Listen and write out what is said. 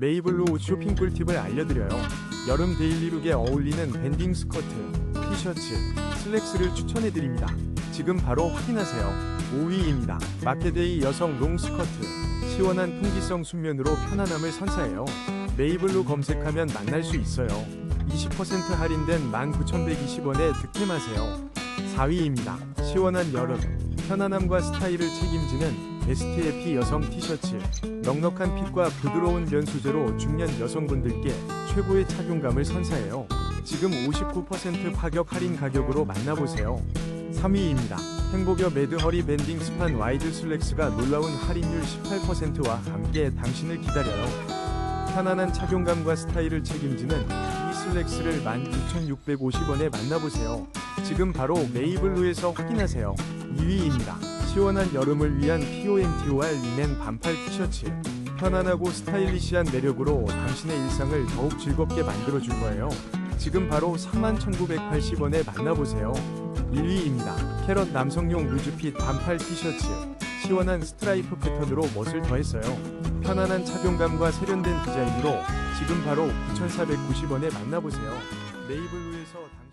메이블루 옷 쇼핑 꿀팁을 알려드려요. 여름 데일리룩에 어울리는 밴딩 스커트, 티셔츠, 슬랙스를 추천해드립니다. 지금 바로 확인하세요. 5위입니다. 마케데이 여성 롱 스커트. 시원한 통기성 순면으로 편안함을 선사해요. 메이블루 검색하면 만날 수 있어요. 20% 할인된 19,120원에 득템하세요. 4위입니다. 시원한 여름. 편안함과 스타일을 책임지는 STFP 여성 티셔츠. 넉넉한 핏과 부드러운 면 소재로 중년 여성분들께 최고의 착용감을 선사해요. 지금 59% 파격 할인 가격으로 만나보세요. 3위입니다. 행복여 매드 허리 밴딩 스판 와이드 슬랙스가 놀라운 할인율 18%와 함께 당신을 기다려요. 편안한 착용감과 스타일을 책임지는 이 슬랙스를 16,650원에 만나보세요. 지금 바로 메이블루에서 확인하세요. 2위입니다. 시원한 여름을 위한 POMTOR 리넨 반팔 티셔츠. 편안하고 스타일리시한 매력으로 당신의 일상을 더욱 즐겁게 만들어줄 거예요. 지금 바로 31,980원에 만나보세요. 1위입니다. 캐럿 남성용 루즈핏 반팔 티셔츠. 시원한 스트라이프 패턴으로 멋을 더했어요. 편안한 착용감과 세련된 디자인으로 지금 바로 9,490원에 만나보세요. 네이블루에서 당...